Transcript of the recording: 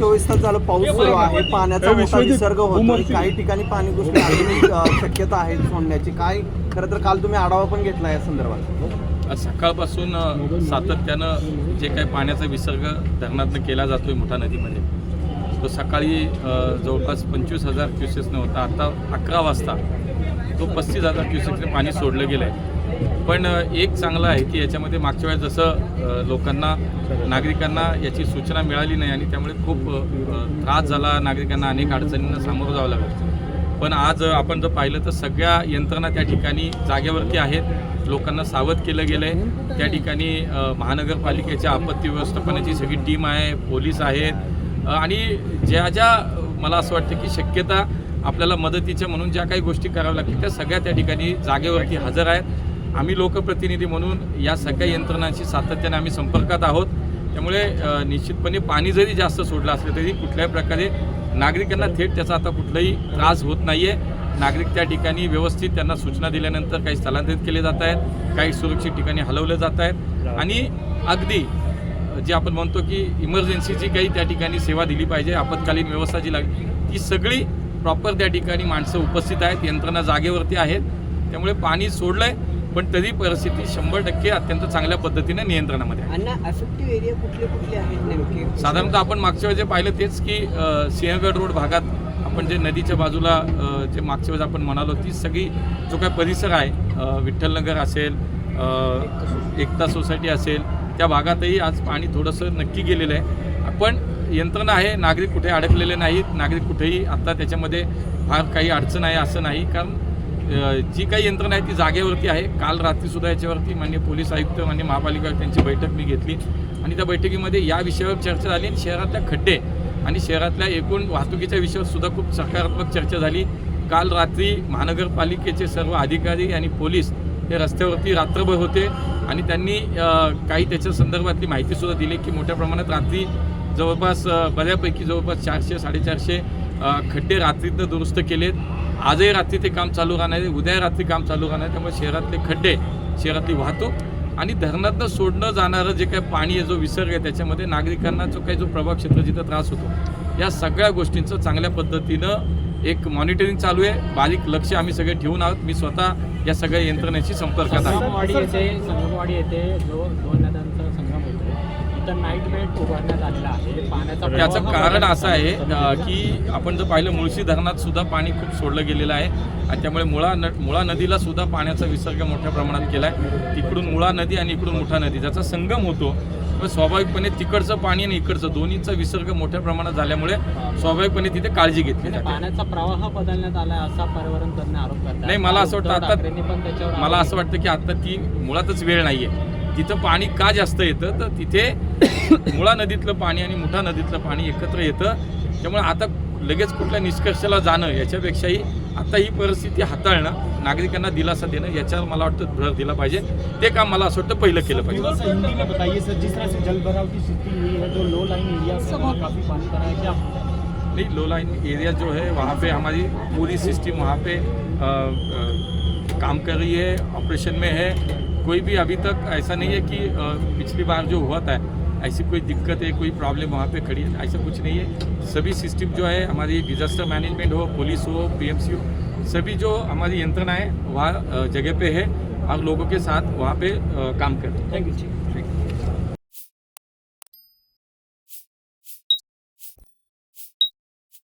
पाऊस सुरू आहे पाण्याचा मोठा विसर्ग होतो काही ठिकाणी पाणी घुसणे अजूनही शक्यता आहे सोडण्याची. काय? खरं तर काल तुम्ही आढावा पण घेतला या संदर्भात. सकाळपासून अ, सातत्यानं जे काही पाण्याचा विसर्ग धरणातनं केला जातोय मोठा नदीमध्ये तो सकाळी जवळपास पंचवीस हजार क्युसेसनं होता. आता अकरा वाजता तो पस्तीस हजार क्युसेसने पाणी सोडलं गेलं आहे पण एक चांगलं आहे की याच्यामध्ये मागच्या वेळेस जसं लोकांना नागरिकांना याची सूचना मिळाली नाही आणि त्यामुळे खूप त्रास झाला नागरिकांना अनेक अडचणींना सामोरं जावं लागलं पण आज आपण जर पाहिलं तर सगळ्या यंत्रणा त्या ठिकाणी जागेवरती आहेत. लोकांना सावध केलं गेलं आहे त्या ठिकाणी महानगरपालिकेच्या आपत्ती व्यवस्थापनाची सगळी टीम आहे पोलीस आहेत. आणि ज्या ज्या मला असं वाटतं की शक्यता आपल्याला मदतीच्या म्हणून ज्या काही गोष्टी कराव्या लागतील त्या सगळ्या त्या ठिकाणी जागेवरती हजर आहेत. आम्ही लोकप्रतिनिधी म्हणून या सगळ्या यंत्रणांशी सातत्याने आम्ही संपर्कात आहोत. त्यामुळे निश्चितपणे पाणी जरी जास्त सोडलं असलं तरी कुठल्याही प्रकारे नागरिकांना थेट त्याचा आता कुठलाही त्रास होत नाही आहे नागरिक त्या ठिकाणी व्यवस्थित त्यांना सूचना दिल्यानंतर काही स्थलांतरित केले जात आहेत काही सुरक्षित ठिकाणी हलवले जात आहेत. आणि अगदी जे आपण म्हणतो की इमर्जन्सीची काही त्या ठिकाणी सेवा दिली पाहिजे आपत्कालीन व्यवस्था जी लागली ती सगळी प्रॉपर त्या ठिकाणी माणसं उपस्थित आहेत यंत्रणा जागेवरती आहेत. त्यामुळे पाणी सोडलं आहे पण तरी परिस्थिती शंभर टक्के अत्यंत चांगल्या पद्धतीने नियंत्रणामध्ये आहे. अण्णा अफेक्टिव्ह एरिया कुठले कुठले आहेत नेमके? साधारणतः आपण मागच्या वेळेस जे पाहिलं तेच की सिंहगड रोड भागात आपण जे नदीच्या बाजूला जे मागच्या वेळेस आपण म्हणालो ती सगळी जो काय परिसर आहे विठ्ठलनगर असेल एकता सोसायटी असेल त्या भागातही आज पाणी थोडंसं नक्की गेलेलं आहे. पण यंत्रणा आहे नागरिक कुठे अडकलेले नाहीत नागरिक कुठेही आता त्याच्यामध्ये फार काही अडचण आहे असं नाही. कारण जी काही यंत्रणा आहे ती जागेवरती आहे. काल रात्रीसुद्धा याच्यावरती मान्य पोलीस आयुक्त मान्य महापालिका त्यांची बैठक मी घेतली. आणि त्या बैठकीमध्ये या विषयावर चर्चा झाली आणि शहरातल्या खड्डे आणि शहरातल्या एकूण वाहतुकीच्या विषयावर सुद्धा खूप सकारात्मक चर्चा झाली. काल रात्री महानगरपालिकेचे सर्व अधिकारी आणि पोलीस हे रस्त्यावरती रात्रभर होते आणि त्यांनी काही त्याच्या संदर्भातली माहितीसुद्धा दिली की मोठ्या प्रमाणात रात्री जवळपास बऱ्यापैकी जवळपास चारशे साडेचारशे खड्डे रात्रीतनं दुरुस्त केलेत. आजही रात्री ते काम चालू राहणार आहे. उद्या रात्री काम चालू राहणार आहे. त्यामुळे शहरातले खड्डे शहरातली वाहतूक आणि धरणातनं सोडणं जाणारं जे काही पाणी आहे जो विसर्ग आहे त्याच्यामध्ये नागरिकांना जो काही जो प्रभाव क्षेत्र जिथं त्रास होतो या सगळ्या गोष्टींचं चांगल्या पद्धतीनं एक मॉनिटरिंग चालू आहे. बारीक लक्ष आम्ही सगळे ठेवून आहोत. मी स्वतः या सगळ्या यंत्रणेशी संपर्कात आहे. होतो इथं नाईट बेट उभारण्यात आलेला आहे. पाण्याचा त्याचं प्रवाह कारण असं आहे. की आपण जर पाहिलं मुळशी धरणात सुद्धा पाणी खूप सोडलं गेलेलं आहे. आणि त्यामुळे मुळा न मुळा नदीला सुद्धा पाण्याचा विसर्ग मोठ्या प्रमाणात केला आहे तिकडून मुळा नदी आणि इकडून मुठा नदी ज्याचा संगम होतो पण स्वाभाविकपणे तिकडचं पाणी आणि इकडचं दोन्हीचा विसर्ग मोठ्या प्रमाणात झाल्यामुळे स्वाभाविकपणे तिथे काळजी घेतली म्हणजे पाण्याचा प्रवाह बदलण्यात आलाय असा पर्यावरण आरोप नाही, मला असं वाटतं आता- मला असं वाटतं की आता ती मुळातच वेळ नाही आहे तिथं पाणी का जास्त येतं तर तिथे मुळा नदीतलं पाणी आणि मुठा नदीतलं पाणी एकत्र येतं. त्यामुळे आता लगेच कुठल्या निष्कर्षाला जाणं याच्यापेक्षाही आता ही परिस्थिती हाताळणं नागरिकांना दिलासा देणं याच्यावर मला वाटतं भर दिला पाहिजे. ते काम मला असं वाटतं पहिलं केलं पाहिजे. है है नहीं लो लाइन एरिया जो है वहाँ पे हमारी पूरी सिस्टम वहाँ पे अ, अ, काम कर रही है ऑपरेशन में है। कोई भी अभी तक ऐसा नहीं है कि पिछली बार जो हुआ था ऐसी कोई दिक्कत है कोई प्रॉब्लम वहाँ पे खड़ी है ऐसा कुछ नहीं है। सभी सिस्टम जो है हमारी डिजास्टर मैनेजमेंट हो पुलिस हो पीएमसी हो सभी जो हमारी यंत्रणाएँ है वहाँ जगह पे है और लोगों के साथ वहाँ पे काम करते हैं। Thank you.